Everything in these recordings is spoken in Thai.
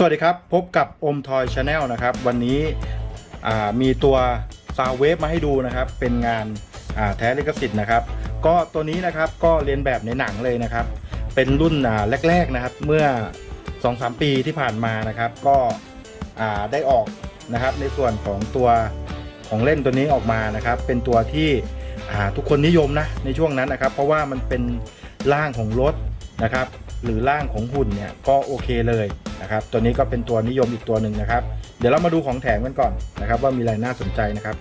สวัสดีครับ พบกับอมทอยชาแนลนะครับ วันนี้มีตัวซาวเวฟมาให้ดูนะครับ เป็นงานาแท้ลิขสิทธิ์นะครับ ก็ตัวนี้นะครับก็เรียนแบบในหนังเลยนะครับ เป็นรุ่นแรก ๆนะครับ เมื่อ 2-3 ปีที่ผ่านมานะครับ ก็ได้ออกนะครับในส่วนของตัวของเล่นตัวนี้ออกมานะครับ เป็นตัวที่ทุกคนนิยมนะในช่วงนั้นนะครับ เพราะว่ามันเป็นร่างของรถนะครับ หรือร่างของหุ่นเนี่ยก็โอเคเลย นะครับ ตัวนี้ก็เป็นตัวนิยมอีกตัวหนึ่งนะครับ เดี๋ยวเรามาดูของแถมกันก่อนนะครับ ว่ามีอะไรน่าสนใจนะครับ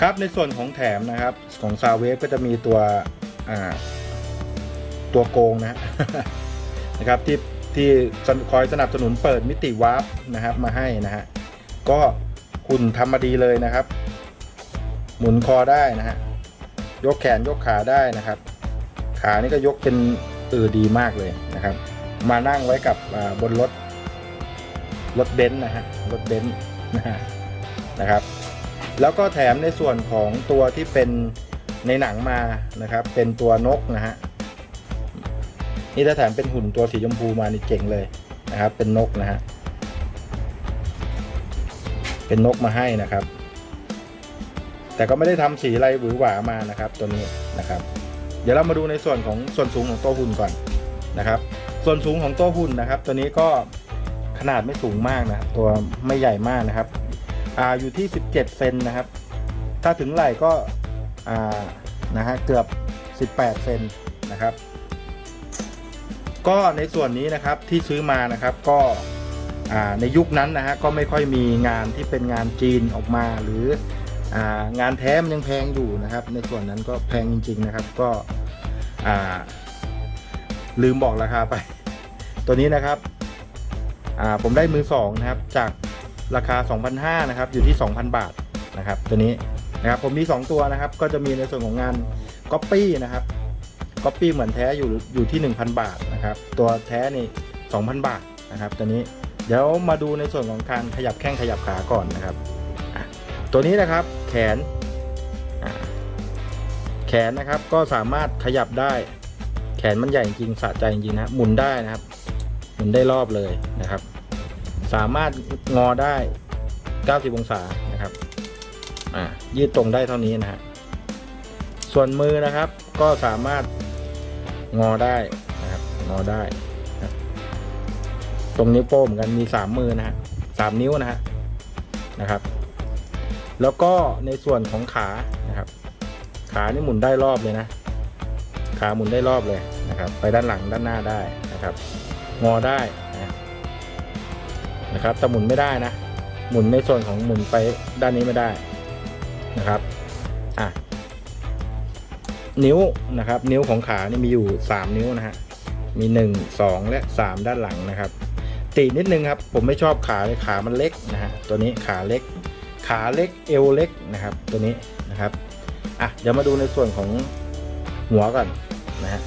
ครับในส่วนของแถมนะครับของซาเวฟก็จะมีตัวอ่าตัวโกงนะนะครับที่ที่คอยสนับสนุนเปิดมิติวาร์ปนะครับมาให้นะฮะก็หุ่นทำมาดีเลยนะครับ หมุนคอได้นะฮะยกแขนยกขาได้นะครับ ขานี่ก็ยกเป็นเออดีมากเลยนะครับ มานั่งไว้กับบนรถรถเบนซ์นะฮะรถเบนซ์นะฮะนะครับ แล้วก็แถมในส่วนของตัวที่เป็นในหนังมานะครับ เป็นตัวนกนะฮะนี่ถ้าแถมเป็นหุ่นตัวสีชมพูมานี่เจ๋งเลยนะครับ เป็นนกนะฮะเป็นนกมาให้นะครับ แต่ก็ไม่ได้ทำสีอะไรหวือหวามานะครับตัวนี้นะครับ เดี๋ยวเรามาดูในส่วนของส่วนสูงของตัวหุ่นก่อนนะครับ ส่วนสูงของตัวหุ่นนะครับ ตัวนี้ก็ขนาดไม่สูงมากนะครับตัวไม่ใหญ่มากนะครับอ่าอยู่ที่ 17 เซนนะครับ ถ้าถึงไหล่ก็อ่านะฮะเกือบ 18 เซนนะครับ ก็ในส่วนนี้นะครับที่ซื้อมานะครับก็ในยุคนั้นนะฮะก็ไม่ค่อยมีงานที่เป็นงานจีนออกมาหรืองานแท้มันยังแพงอยู่นะครับ ในส่วนนั้นก็แพงจริง ๆนะครับ ก็ลืมบอกราคาไป ตัวนี้นะครับอ่าผมได้มือสองนะครับจากราคา 2,500นะครับอยู่ที่ 2,000 บาทนะครับ ตัวนี้นะครับผมมี 2 ตัวนะครับ ก็จะมีในส่วนของงานก๊อปปี้นะครับก๊อปปี้เหมือนแท้อยู่อยู่ที่ 1,000 บาทนะครับ ตัวแท้นี่2,000 บาทนะครับ ตัวนี้เดี๋ยวมาดูในส่วนของการขยับแข้งขยับขาก่อนนะครับ ตัวนี้นะครับแขนแขนนะครับก็สามารถขยับได้ แขนมันใหญ่จริงสะใจจริงนะหมุนได้นะครับ มุนได้รอบเลยนะครับ สามารถงอได้ 90 องศานะครับอ่ายืดตรงได้เท่านี้นะฮะส่วนมือนะครับ ก็สามารถงอได้นะครับ งอได้ตรงนิ้วโป้งเหมือนกันมีสามมือนะฮะสามนิ้วนะฮะนะครับ แล้วก็ในส่วนของขานะครับ ขานี่หมุนได้รอบเลยนะ ขาหมุนได้รอบเลยนะครับ ไปด้านหลังด้านหน้าได้นะครับ งอได้นะนะครับแต่หมุนไม่ได้นะ หมุนในส่วนของหมุนไปด้านนี้ไม่ได้นะครับอะนิ้วนะครับ นิ้วของขานี่มีอยู่ 3 นิ้วนะฮะมี 1 2 และ 3 ด้านหลังนะครับตินิดนึงครับ ผมไม่ชอบขาเลยขามันเล็กนะฮะตัวนี้ขาเล็ก ขาเล็กเอวเล็กนะครับ ตัวนี้นะครับอะเดี๋ยวมาดูในส่วนของหัวก่อนนะฮะ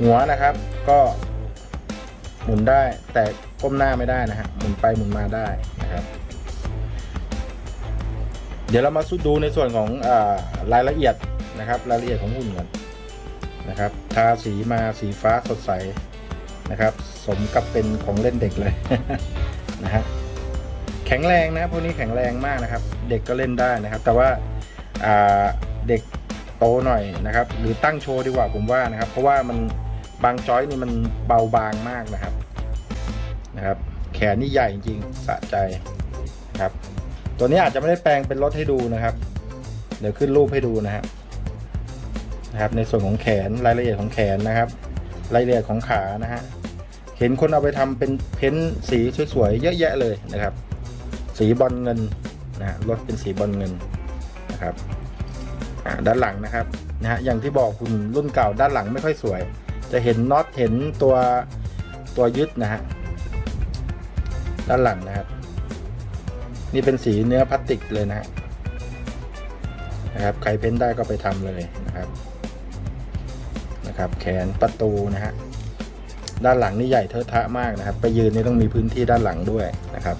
หัวนะครับก็ หมุนได้แต่ก้มหน้าไม่ได้นะฮะหมุนไปหมุนมาได้นะครับ เดี๋ยวเรามาดูในส่วนของอรายละเอียดนะครับ รายละเอียดของหุ่นก่อนนะครับ ทาสีมาสีฟ้าสดใสนะครับ สมกับเป็นของเล่นเด็กเลยนะฮะแข็งแรงนะพวกนี้แข็งแรงมากนะครับ เด็กก็เล่นได้นะครับ แต่ว่าอ่าเด็กโตหน่อยนะครับ หรือตั้งโชว์ดีกว่าผมว่านะครับ เพราะว่ามัน บางจอยนี่มันเบาบางมากนะครับนะครับ แขนนี่ใหญ่จริงสะใจครับ ตัวนี้อาจจะไม่ได้แปลงเป็นรถให้ดูนะครับ เดี๋ยวขึ้นรูปให้ดูนะครับนะครับ ในส่วนของแขนรายละเอียดของแขนนะครับ รายละเอียดของขานะฮะเห็นคนเอาไปทำเป็นเพ้นสีสวยๆเยอะแยะเลยนะครับ สีบอลเงินนะรถเป็นสีบอลเงินนะครับด้านหลังนะครับนะฮะอย่างที่บอกคุณรุ่นเก่าด้านหลังไม่ค่อยสวย จะเห็นน็อตเห็นตัวตัวยึดนะฮะด้านหลังนะครับ นี่เป็นสีเนื้อพลาสติกเลยนะนะครับใครเพ้นได้ก็ไปทำเลยนะครับนะครับ แขนประตูนะฮะด้านหลังนี่ใหญ่เทอะทะมากนะครับ ไปยืนนี่ต้องมีพื้นที่ด้านหลังด้วยนะครับ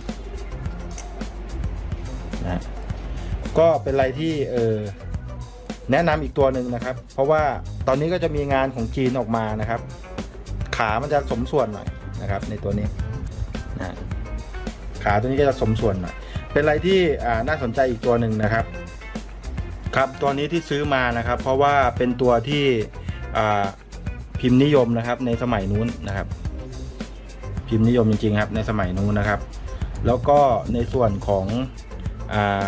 นะก็เป็นอะไรที่เออ แนะนำอีกตัวหนึ่งนะครับ เพราะว่าตอนนี้ก็จะมีงานของจีนออกมานะครับ ขามันจะสมส่วนหน่อยนะครับ ในตัวนี้อ่าขาตัวนี้ก็จะสมส่วนหน่อยเป็นอะไรที่น่าสนใจอีกตัวหนึ่งนะครับ ครับตัวนี้ที่ซื้อมานะครับ เพราะว่าเป็นตัวที่พิมพ์นิยมนะครับ ในสมัยนู้นนะครับ พิมพ์นิยมจริงๆครับ ในสมัยนู้นนะครับ แล้วก็ในส่วนของอา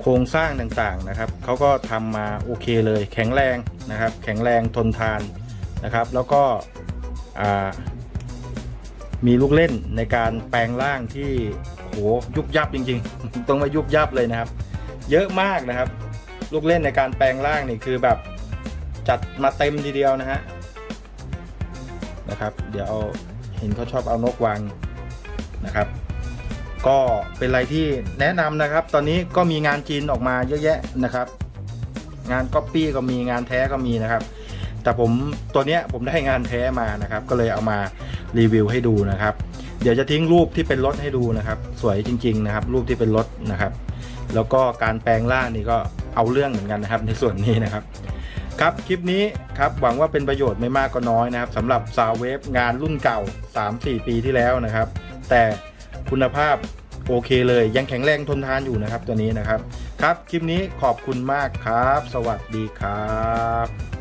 โครงสร้างต่างๆนะครับเขาก็ทำมาโอเคเลย แข็งแรงนะครับ แข็งแรงทนทานนะครับ แล้วก็มีลูกเล่นในการแปลงร่างที่โหยุบยับจริงๆ ต้องมายุบยับเลยนะครับ เยอะมากนะครับ ลูกเล่นในการแปลงร่างนี่คือแบบจัดมาเต็มทีเดียวนะฮะนะครับ เดี๋ยวเอาเห็นเขาชอบเอานกวางนะครับ ก็เป็นอะไรที่แนะนำนะครับ ตอนนี้ก็มีงานจีนออกมาเยอะแยะนะครับ งานก๊อปปี้ก็มีงานแท้ก็มีนะครับ แต่ผมตัวเนี้ยผมได้งานแท้มานะครับ ก็เลยเอามารีวิวให้ดูนะครับ เดี๋ยวจะทิ้งรูปที่เป็นรถให้ดูนะครับ สวยจริง ๆ นะครับ รูปที่เป็นรถนะครับ แล้วก็การแปลงร่างนี่ก็เอาเรื่องเหมือนกันนะครับ ในส่วนนี้นะครับครับ คลิปนี้ครับหวังว่าเป็นประโยชน์ไม่มากก็น้อยนะครับสำหรับซาวเวฟงานรุ่นเก่า 3-4 ปีที่แล้วนะครับ แต่คุณภาพ โอเคเลย ยังแข็งแรงทนทานอยู่นะครับตัวนี้นะครับ ครับ คลิปนี้ขอบคุณมากครับ สวัสดีครับ